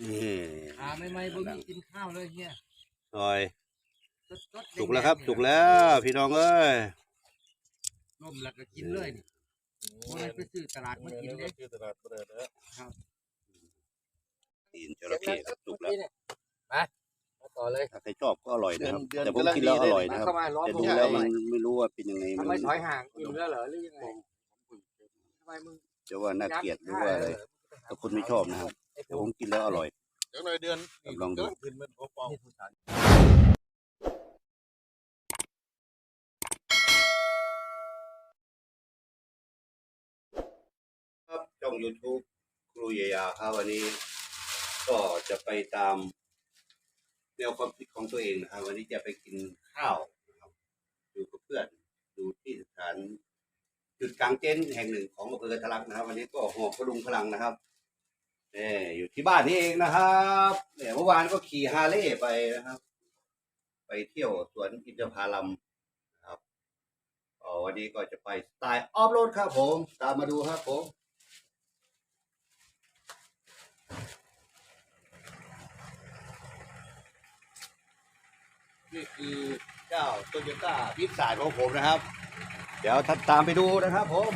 นี่หาไม่ไม่บ่มีกินข้าวเลยเนี่ยซอยสดๆสุกแล้วครับดงๆสุกแล้ว พี่น้องเอ้ยต้มแล้วก็กินเลยนี่บ่ได้ไปซื้อตลาดมากินเด้ชื่อตลาดประเดิดนะตีนจระเข้ครับสุกแล้วมาต่อเลยถ้าใครชอบก็อร่อยนะครับ แต่ผมกินแล้วอร่อยนะครับเข้ามาล้อมแต่ผดูมแล้วมันไม่รู้ว่าเป็นยังไงทำมันไมถอยห่างกินแล้วเหรอหรือยังไงทำไมมึงจะว่าน่าเกลียดหรือว่าอะไร แต่คนไม่ชอบนะครับแต่ผมกินแล้วอร่อยเดี๋ยวหน่อยเดือนลองดูขึ้นมันพอปองครับช่อง YouTube ครูยายาครับวันนี้ ก็จะไปตามแนวความคิดของตัวเองนะครับวันนี้จะไปกินข้าวนะครับอยู่กับเพื่อนดูที่สถานจุดกลางเต็นท์แห่งหนึ่งของอำเภอทะลักนะครับ วันนี้ก็หอบพดุงพลังนะครับ เนี่ยอยู่ที่บ้านนี่เองนะครับเนี่ยเมื่อวานก็ขี่ฮาร์เลย์ไปนะครับ ไปเที่ยวสวนอินทผลัมนะครับวันนี้ก็จะไปสไตล์ออฟโรดครับผม ตามมาดูครับผมนี่คือเจ้าโตโยต้าพิสายของผมนะครับ เดี๋ยวท่านตามไปดูนะครับผม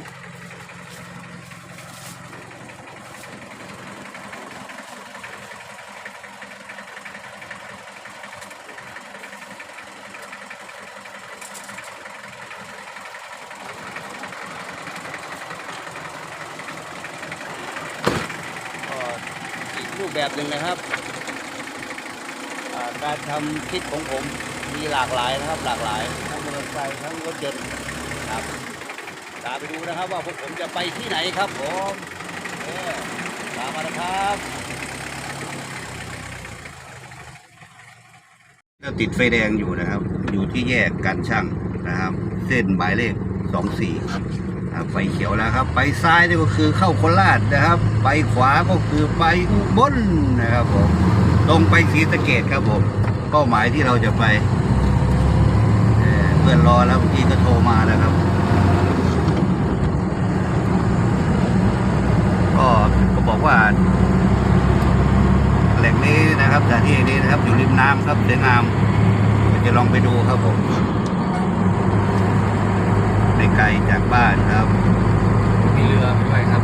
ก็อีก รูปแบบหนึ่งนะครับ การทำคลิปของผมมีหลากหลายนะครับ หลากหลายทั้งมอเตอร์ไซค์ทั้งรถยนต์ครับตามไปดูนะครับว่าพวกผมจะไปที่ไหนครับผมตามมานะครับก็ติดไฟแดงอยู่นะครับ อยู่ที่แยกการช่างนะครับ เส้นหมายเลขสองสี่ครับ ครับไฟเขียวแล้วครับ ไปซ้ายนี่ก็คือเข้าโคราชนะครับ ไปขวาก็คือไปอุบลนะครับผมตรงไปศรีสะเกดครับผมเป้าหมายที่เราจะไปเอ่อเพื่อนรอแล้วเมื่อกี้ก็โทรมานะครับ ก็ก็บอกว่าแหล่งนี้นะครับสถานที่นี้นะครับ อยู่ริมน้ำครับสวยงามจะลองไปดูครับผม ไม่ไกลจากบ้านครับ มีเรือด้วยครับ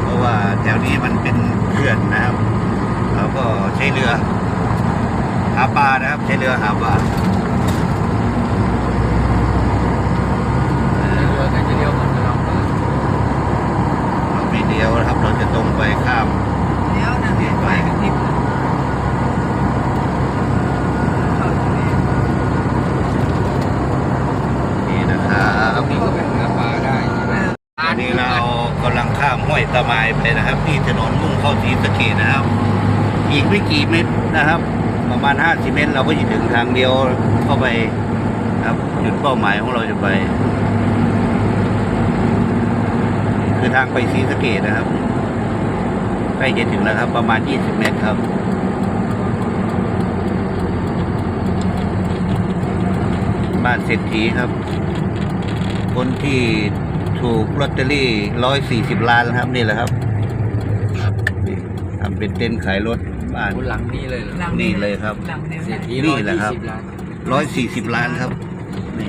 เพราะว่าแถวนี้มันเป็นเขื่อนนะครับเราก็ใช้เรือหาปลานะครับ ใช้เรือหาปลาเรือก็จะเลี้ยวเหมือนเราเปิดเราไม่เดียวนะครับ เราจะตรงไปข้ามแล้วนะนี่ไปกันที่ นี่นะครับ นี่ก็เป็นเรือปลาได้ใช่ไหม ตอนนี้เรากำลังข้ามห้วยตะไมายไปนะครับ ที่ถนนมุ่งเข้าศรีสะเกดนะครับ อีกไม่กี่เมตรนะครับ ประมาณ 50 เมตร เราก็จะถึงทางเดียวเข้าไปครับจุดเป้าหมายของเราจะไป คือทางไปศรีสะเกดนะครับใกล้จะถึงแล้วครับ ประมาณ 20 เมตรครับบ้านเศรษฐีครับ คนที่ ถูกลอตเตอรี่ร้อยสี่สิบล้านครับนี่แหละครับนี่ทำเป็นเต็นท์ขายรถบ้านบนหลังนี่เลยเหรอหลังนี่เลยครับ หลังเนี่ยเศรษฐีนี่ร้อยแหละยี่ครับ สิบล้านร้อยสี่สิบล้านครับนี่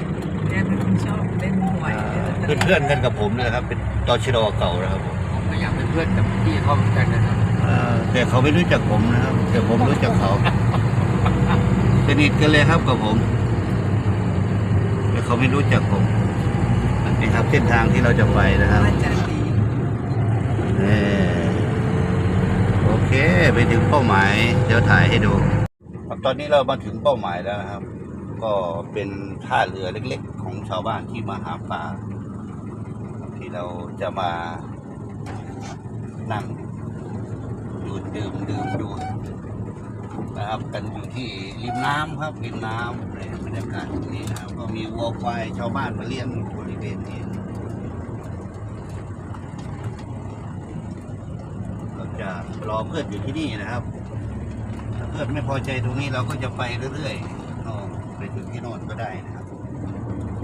เนี่ยเป็นคนชอบเล่นหวยเพื่อนเพื่อนๆกันกับผมเลยครับ เป็นตอชดเก่านะครับผมผมก็อยากเป็นเพื่อนกับพี่เขาเหมือนกันนะครับเอ่อแต่เขาไม่รู้จักผมนะครับ แต่ผมรู้จักเขาสนิทกันเลยครับกับผม แต่เขาไม่รู้จักผม นี่ครับเส้นทางที่เราจะไปนะครับว่าจะดีเอ่อโอเคไปถึงเป้าหมาย เดี๋ยวถ่ายให้ดูครับตอนนี้เรามาถึงเป้าหมายแล้วนะครับ ก็เป็นท่าเรือเล็กๆ ของชาวบ้านที่มาหาปลาที่เราจะมานั่งดูดดื่มดื่มดูนะครับกันอยู่ที่ริมน้ำครับริมน้ำในบรรยากาศตรงนี้นะครับก็มีวัวควายชาวบ้านมาเลี้ยงอยู่บ ริเวณนี้เราจะรอเพื่อนอยู่ที่นี่นะครับ ถ้าเพื่อนไม่พอใจตรงนี้เราก็จะไปเรื่อยๆน่นไปถึงที่โน่นก็ได้นะครับ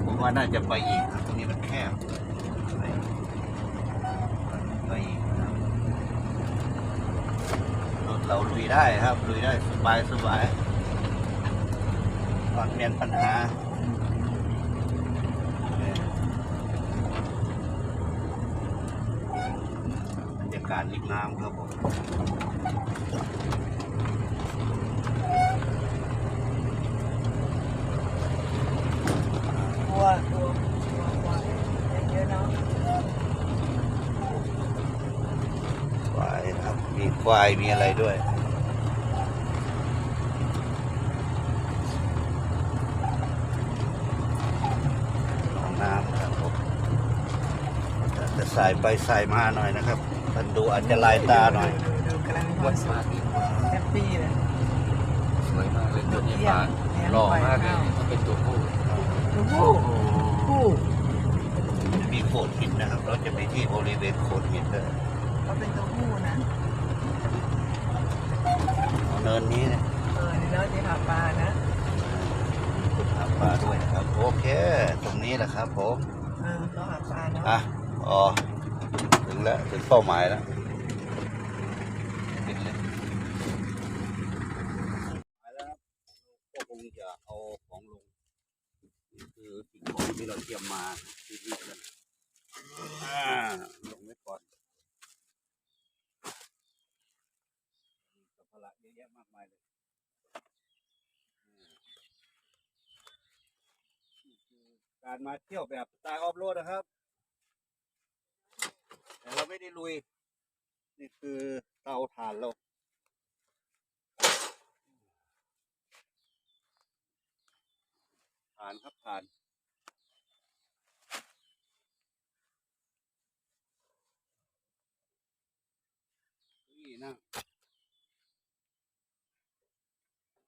ผมว่าน่าจะไปอีกครับตรงนี้มันแคบไปอีกนะครับรถเราลุยได้ครับลุยได้สบายสบายก่อนเมียนปัญหาบรรยา กาศริมน้ำครับผมกลัวกลัวกลัวกลัวเยอะเนาะควายครับมีควายมีอะไรด้วยน้ำครับผมจะสายไปสายมาหน่อยนะครับ ท่านดูอาจจะลายตาหน่อยดูดูกำลังมีความสุขแฮปปี้เลยสวยมากเลยตัวนี้เยี่ยปลามเลี้ยงหล่อควายมากเลยข้าวถ้าเป็นตัวผู้ดูผู้ผู้จะมีโขดหินนะครับ เราจะไปที่บริเวณโขดหินเลยเขาเป็นตัวผู้นะเอาเนินนี้นะเออนี่เราจะหาปลานะคุณหาปลาด้วยนะครับ โอเค ตรงนี้แหละครับผมเออเราหาปลาเนาะอะอ๋อถึง แล้วถึงเป้าหมายแล้วขึ้นเลยไปแล้วครับก็คงจะเอาของลงคือสิ่งของที่เราเตรียมมาที่นี่กันลงไว้ก่อนมีสัมภาระเยอะแยะมากมายเลยการมาเที่ยวแบบสไตล์ออฟโรดนะครับ ไม่ได้ลุย นี่คือเตาถ่านเราถ่านครับถ่านนี่นะ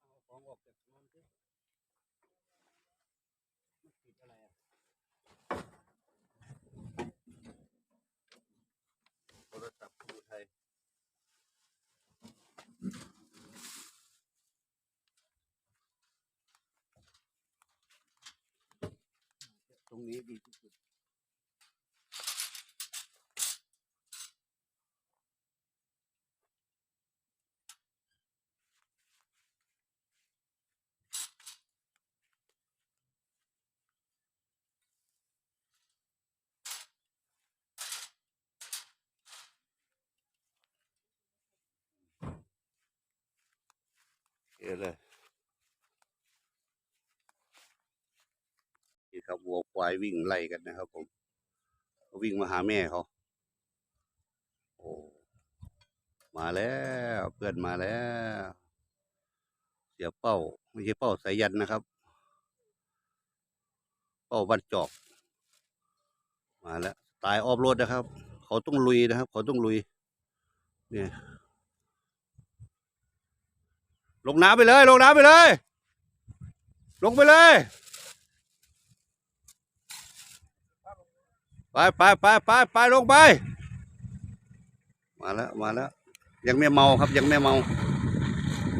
เอาของออกจากน้ำสิมันติดอะไรอะ โทรศัพท์ผู้ไทย ตรงนี้ดีที่สุดเอเลยนี่ ครับวัวควายวิ่งไล่กันนะครับ ผมเขาวิ่งมาหาแม่เขาโอ้มาแล้วเพื่อนมาแล้ว เสียเป้า ไม่ใช่เป้าสายยันนะครับ เป้าวัดจอก มาแล้ว ตายออฟโรดนะครับ เขาต้องลุยนะครับ เขาต้องลุย เนี่ยลงน้ำไปเลย ลงน้ำไปเลย ลงไปเลย ไปไปไปไปไปลงไป มาแล้วมาแล้ว ยังไม่เมาครับยังไม่เมา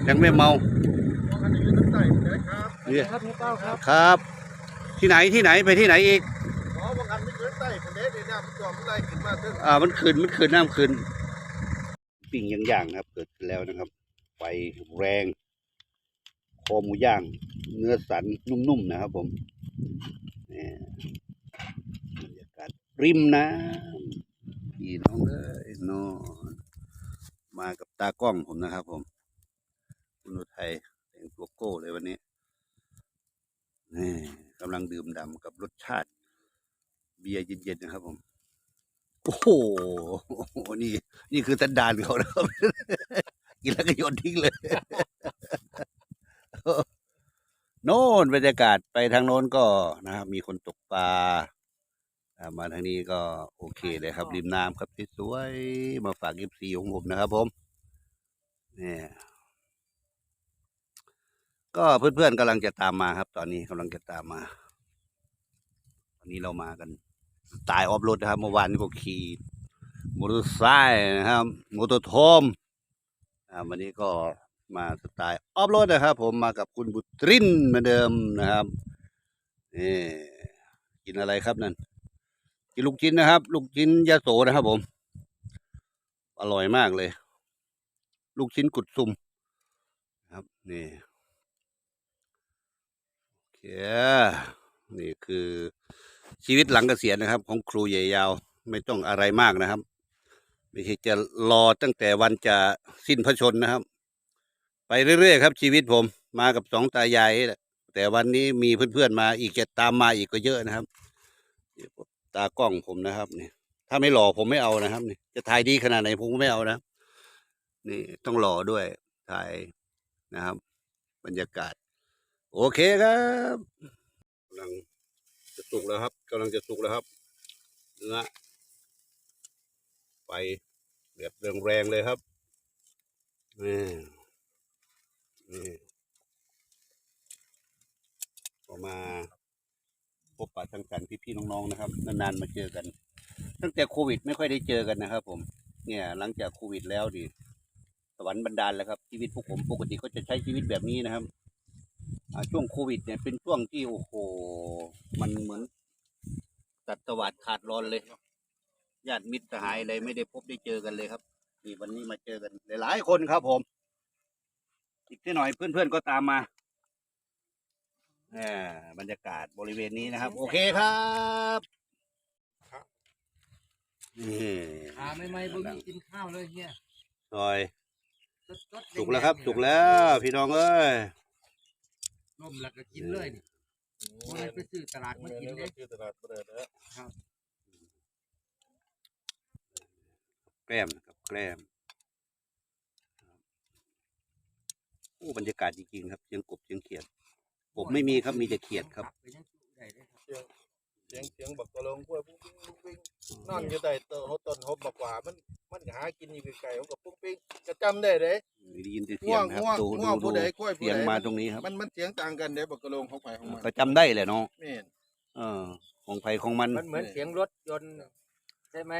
ยังไม่เมาเนี่ยครับพี่เป้าครับครับ ที่ไหนที่ไหนไปที่ไหนอีกอ๋อบางอันไม่เกินใต้คนเด็ดเนี่ยมันจอมอะไรขึ้นมาตึ้งอ่ามันขึ้นมันขึ้นน้ำขึ้นปิ้งย่างๆนะครับ เกิดขึ้นแล้วนะครับไฟแรงคอหมูย่าง เนื้อสันนุ่มๆนะครับผมนี่บรรยากาศ ริมน้ำพี่น้องเลยนอนมากับตากล้องผมนะครับ ผมคุณอุทัยแต่งตัวโก้เลยวันนี้นี่กำลังดื่มด่ำกับรสชาติ เบียร์เย็นๆนะครับ ผม โอ้โหนี่ นี่คือตันดานเขานะครับกินแล้วก็โยนทิ้งเลยโน่นบรรยากาศไปทางโน้นก็นะครับมีคนตกปลาอ่า มาทางนี้ก็โอเคเลยครับ ริมน้ำครับที่สวยๆมาฝากยิบซีของผมนะครับผมเนี่ยก็เพื่อนๆกำลังจะตามมาครับ ตอนนี้กำลังจะตามมา ตอนนี้เรามากันตายออฟโรดนะครับ เมื่อวานนี้ก็ขี่มอเตอร์ไซค์นะครับมอเตอร์โทมอ่าวันนี้ก็มาสไตล์ออฟโรดนะครับ ผมมากับคุณบุตรินเหมือนเดิมนะครับนี่กินอะไรครับนั่น กินลูกชิ้นนะครับ ลูกชิ้นยาโสนะครับ ผม อร่อยมากเลย ลูกชิ้นกุดซุ่มครับ นี่โอเคนี่คือชีวิตหลังเกษียณนะครับ ของครูใหญ่ยาวไม่ต้องอะไรมากนะครับไม่ใช่จะรอตั้งแต่วันจะสิ้นพระชนนะครับ ไปเรื่อยๆครับ ชีวิตผมมากับสองตายายนี่แต่วันนี้มีเพื่อนๆมาอีกจะตามมาอีกก็เยอะนะครับ ตากล้องผมนะครับนี่ถ้าไม่หล่อผมไม่เอานะครับนี่จะถ่ายดีขนาดไหนผมก็ไม่เอานะ นี่ต้องหล่อด้วยถ่ายนะครับ บรรยากาศ โอเคครับกำลังจะสุกแล้วครับกำลังจะสุกแล้วครับเนื้อไฟเดือดแรงๆเลยครับนี่นี่ออกมา พบปะสังสรรค์พี่ๆน้องๆนะครับนานๆมาเจอกัน ตั้งแต่โควิดไม่ค่อยได้เจอกันนะครับ ผมเนี่ยหลังจากโควิดแล้วดิสวรรค์บันดาลแล้วครับชีวิตพวกผมปกติก็จะใช้ชีวิตแบบนี้นะครับช่วงโควิดเนี่ยเป็นช่วงที่โอ้โหมันเหมือน ตัดสวัสดขาดรอนเลยญาติมิตรสหายอะไรไม่ได้พบได้เจอกันเลยครับนี่วันนี้มาเจอกันหลายๆคนครับผม อีกนิดหน่อยเพื่อนๆก็ตามมา อ่าบรรยากาศบริเวณนี้นะครับ โอเคครับนี่ขาไม่ไม่บ่มีกินข้าวเลยเนี่ยซอยสดๆสุกแล้วครับดงๆสุกแล้วพี่น้องเอ้ยร่มแล้วก็กินเลยนี่บ่ได้ไปซื้อตลาดมากินเลยคือตลาดเปิดแล้วแกล้มนะครับแกล้มโอ้บรรยากาศจริงๆครับเสียงกบเสียงเขียด กบไม่มีครับมีแต่เขียดครับไปยังสู้ได้เลยครับเสียงเสียงบักตะลงกล้วยปุ้งปิ้งปุ้งปิ้งนอนอยู่ใต้เตาเขาต้นหบบักหว่ามันมันหากินอยู่ไกลๆเขากับปุ้งปิ้งจะจำได้เด้ได้ยินแต่เสีง่ยงวงครับง่วงดูง่วงดูผู้ดูใดกล้วยผู้เสียงใดมาตรงนี้ครับมันมันเสียงต่างกันเด้บักตะลงของไปของมันก็จำได้แหละเนาะแม่นเออของไผของมันมันเหมือนเสียงรถยนต์ใช่ไหม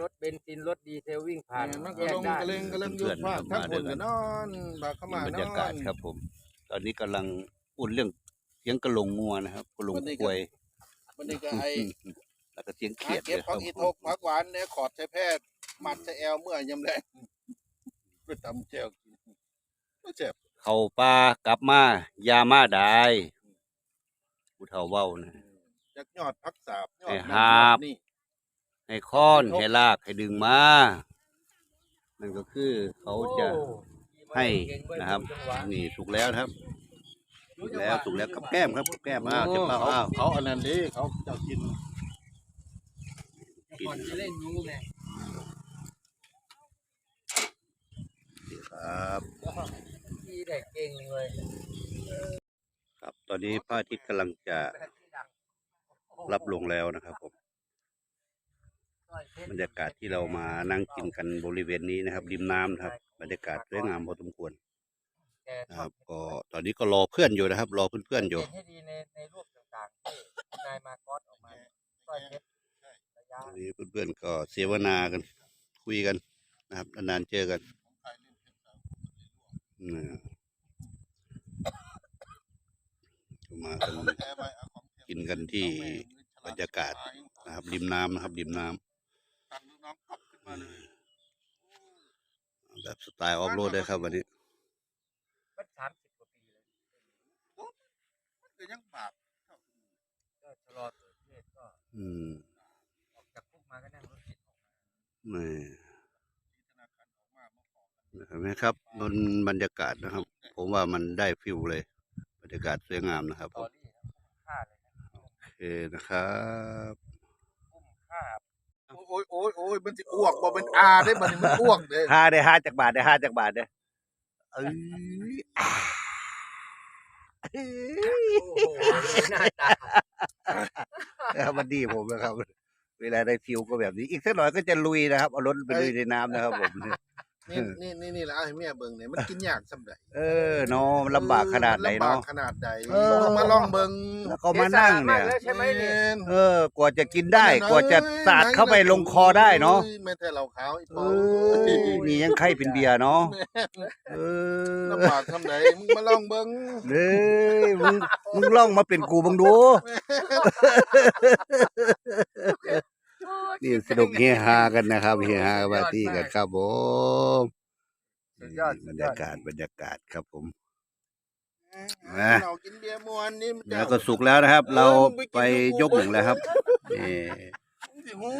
รถเบนซินรถดีเซลวิ่งผ่านแม่นมันแยก็กลงได้กระเลงกระเลงอยู่ภาคทั้งคนก็นอนบักเข้ามาบรนรยากาอศนครับผม ตอนนี้กำลัง พูดเรื่องเสียงกระหลงงัวนะครับกระหลงควยวันนี้ก็ไอ้แล้วก็เสียงหาเขียดเก็บเลยคผัรักบอีผทมกผักหวานเนี่ยขอดใช้แพทย์มัดใช้แอลเมื่อยำแรงไปทำแจวกินก็เจ็บเข้าป่ากลับมายามาได้ผู้เฒ่าเว้านะจากยอดพักสาบยอดไอ้นั่นหาบยอดนี่ให้ค้อนให้ลากให้ดึงมานั่นก็คือเขาจะให้นะครับ นี่สุกแล้วนะครับ สุกแล้วสุกแล้วกับแก้มครับกับแก้มอ้าวจะเปล่าอ้าวเขาอันนั้นดิเขาจะกินแต่ก่อนจะเล่นงูแม่ครับที่ได้เก่งเลยครับตอนนี้พระอาทิตย์กำลังจะรับลงแล้วนะครับผมบรรยากาศที่เรามานั่งกินกันบริเวณนี้นะครับ ริมน้ำนะครับ บรรยากาศสวยงามพอสมควรแกนะช คอรับบก็ตอนนี้ก็รอเพื่อนอยู่นะครับ รอเพื่อนๆอยู่เห็นให้ดีในในรูปต่างๆที่นายมาคอสออกมาสร้อยเพชรระยะตอนนี้เพื่อนๆก็เสวนากัน คุยกันนะครับนานๆเจอกันอืมก็มากันกินกันที่บรรยากาศนะครับริมน้ำนะครับริมน้ำแบบสไตล์ออฟโรดเลยครับวันนี้มันสามสิบกว่าปีเลย มัน ก็ยังบาปก็ชะลอตัวเพศก็อืมออกจากคุกมาก็นั่งรถเข็นออกมานี่เห็นไหมครับบนบรรยากาศนะครับ ผมว่ามันได้ฟิลเลย บรรยากาศสวยงามนะครับตผอมรี่นะคุ้มค่าเลยนะโอเคนะครับ คุ้มค่าโอ้ยโอ้ยโอ้ยมันจะอ้วกบ่เป็นอาได้บัดนี้มันอ้วกเด้ ห้าได้ห้าจากบาทได้ห้าจากบาทเด้อเอ้ยอ่าเอ้ยโอ้โหน้าตานะครับมันดีผมนะครับ เวลาได้ฟิวก็แบบนี้ อีกสักหน่อยก็จะลุยนะครับ เอารถไปลุยในน้ำนะครับผม นี่นี่นี่นี่แหละเอาให้แม่เบิ่งเนี่ยมันกินยากสำใดเออเนาะมันลำบากขนาดไหนลำบากเนาะขนาดใดเออมาลองเบิ่งแล้วก็มานั่งเนี่ยสีสละมากแล้วใช่ไหมเนี่ยเออกว่าจะกินได้ กว่าจะสาดเข้าไปลงคอได้เนาะอ้ยไม่แต่เหล้าขาวอีกเอบ่อนี่ยังไข้เป็นเบียร์เนาะเออลำบากทำไหนมึงมาลองเบิ่งเด้ยมึงมึงลองมาเป็นกูบังดู นี่สนุกเฮฮากันนะครับเฮฮาปาร์ตี้กันครับผมสุดยอดบสุรดรยอดยากาศบรรยากาศครับผมอะเรากินเบียร์มวนนี่มันจะแล้วก็สุกแล้วนะครับ เราไปยกหนึ่งแล้วครับนี่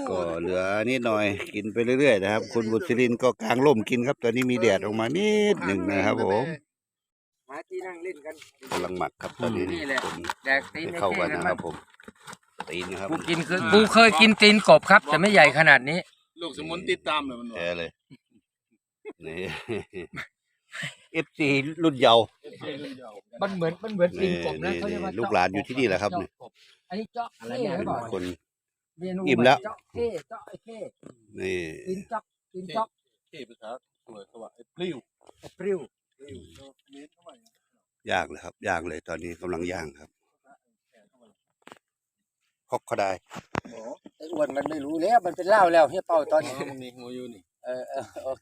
ก็เหลือนิดหน่อยกินไปเรื่อยๆนะครับ คุณบุตรินทร์ก็กางร่มกินครับ ตอนนี้มีแดดออกมานิดหนึ่งนะครับผมมาที่นั่งเล่นกันกำลังหมักครับตอนนี้นี่แหละคนแดกตีนให้ไอ้เข้าเท่กันกันนะคมัรันบผม ตีนนะครับกูกินคือกูเคยกินตีนกบครับ แต่ไม่ใหญ่ขนาดนี้ ลูกสมุนติดตามเลยมันแท้เลยนี่เอฟซีรุ่นเยาว์มันเหมือนมันเหมือนตีนกบนะนี่เขาเรียกว่านี่ลูกหลานอยู่ที่นี่แหละครับเนี่ยเจาะกบอันนี้เจาะอะไรเนี่ยเขาบอกคน เมนูอิ่มแล้ว เจาะเข้เจาะไอ้เข้นี่ตีนเจาะตีนเจาะที่ภาษาสวยเขาว่าไอ้ปลิ้วไอ้ปริ้ว ยากเลยครับยากเลยตอนนี้กำลังย่างครับ ฮอกก็ได้ไอ้อ้วนมันไม่รู้แล้วมันเป็นเหล้าแล้วเฮียเป้าตอนนี้มันนี่หัวอยู่นี่เออเออเออ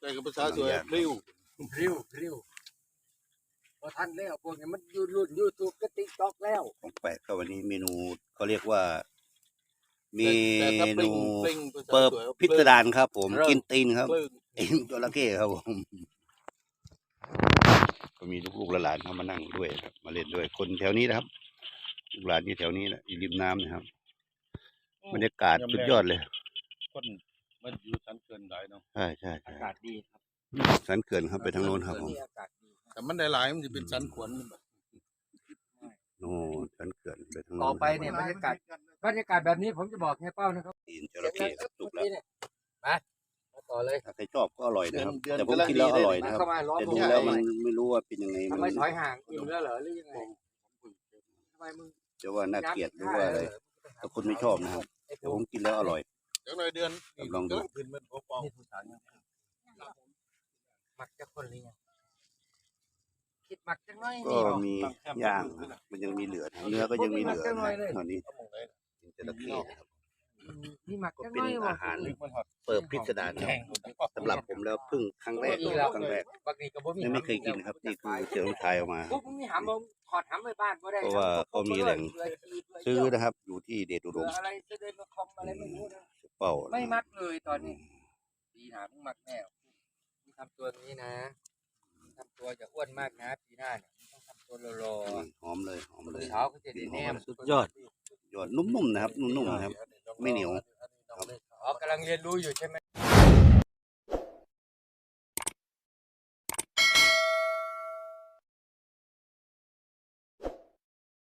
แต่กับภาษาสวยปลิ้วปริ้วปริ้วพอทันแล้วพวกนี้มันยูรุ่นยูทูบก็ติ๊กต็อกแล้วของแปลกก็วันนี้เมนูเขาเรียกว่าเมแต่ถ้าปลิ้นูงปลิ้งภาษาเปิบสวยพิสดารครับ ผมเริ่มกินตีนครับปลิ้งตีนจระเข้ครับผมก็มีลูกๆหลานๆเข้ามานั่งด้วยครับ มาเล่นด้วยคนแถวนี้นะครับ ลูกหลานที่แถวนี้แหละอยู่ริมน้ำนะครับบรรยากาศสุดยอดเลยคนมันอยู่สันเกินหลายเนาะใช่ใช่อาใช่กาศดีครับสันเขื่อนครับไปทางโน้นครับผมนี่อากาศดีแต่มันได้หลายมันจะเป็นสันขวนแบบโอ้สันเขื่อนไปทางโน้นต่อไปเนี่ยบรรยากาศบรรยากาศแบบนี้ผมจะบอกเฮียเป้านะครับตีนจระเข้ครับสุกแล้วเนี่ยมามาต่อเลย ถ้าใครชอบก็อร่อยนะครับเดือนแต่ผมกำลังกินแล้วดีอเลยร่อยมานะครับ เข้ามาร้อนแต่ผดูมแล้วมันไม่รู้ว่าเป็นยังไงทำไมถอยห่างอิ่มแล้วเหรอหรือยังไงทำไมมึง จะว่าน่าเกลียดหรือว่าอะไรถ้าคุณไม่ชอบนะครับไอ้แต่ตัวผมกินแล้วอร่อยจังหน่อยเดือนลองดูกำลัขึ้นมันพอปองนี่ผู้สาวเนี่ยมักจะคนหรือยังคิดมักจังน้อยก็นี่บอกมีย่างนะครับมันยังมีเหลือนะเนื้อก็ยังมีเหลือนะตอนนี้กินจระเข้นะครับ นี่มักจังเป็นน้อยบอกอาหารมันหอดเปิดพิสดารนะครับสำหรับผมแล้วเพิ่งครั้งแรกนะครับครั้งแรกบักนี่ก็บ่มียังไม่เคยกินนะครับนี่คือเสือลงชายเออกมา พวกมึงมีหำมึงถอดหำไปบ้านบ่ได้เพราะว่าเขามีแหล่งเบื่อขี้เบื่ซื้อเยี่ยวนะครับ อยู่ที่เดชอุดเบื่อมอะไรจะเดินมาคอมอะไรไม่รู้นะ เป้าไม่มักเลยตอนนี้ปีหน้ามึงมักแน่มึงทำตัวนี้นะมึงทำตัวอย่าอ้วนมากนะปีหน้าเนี่ยมึงต้อง ทำตัวรอนี่หอมเลยหอมๆเลยเท้าก็จะได้แนมสุดยอดยอดนุ่มๆนะครับนุ่มๆนะครับ ไม่เหนียวอ๋อกำลังเรียนรู้อยู่ใช่ไหม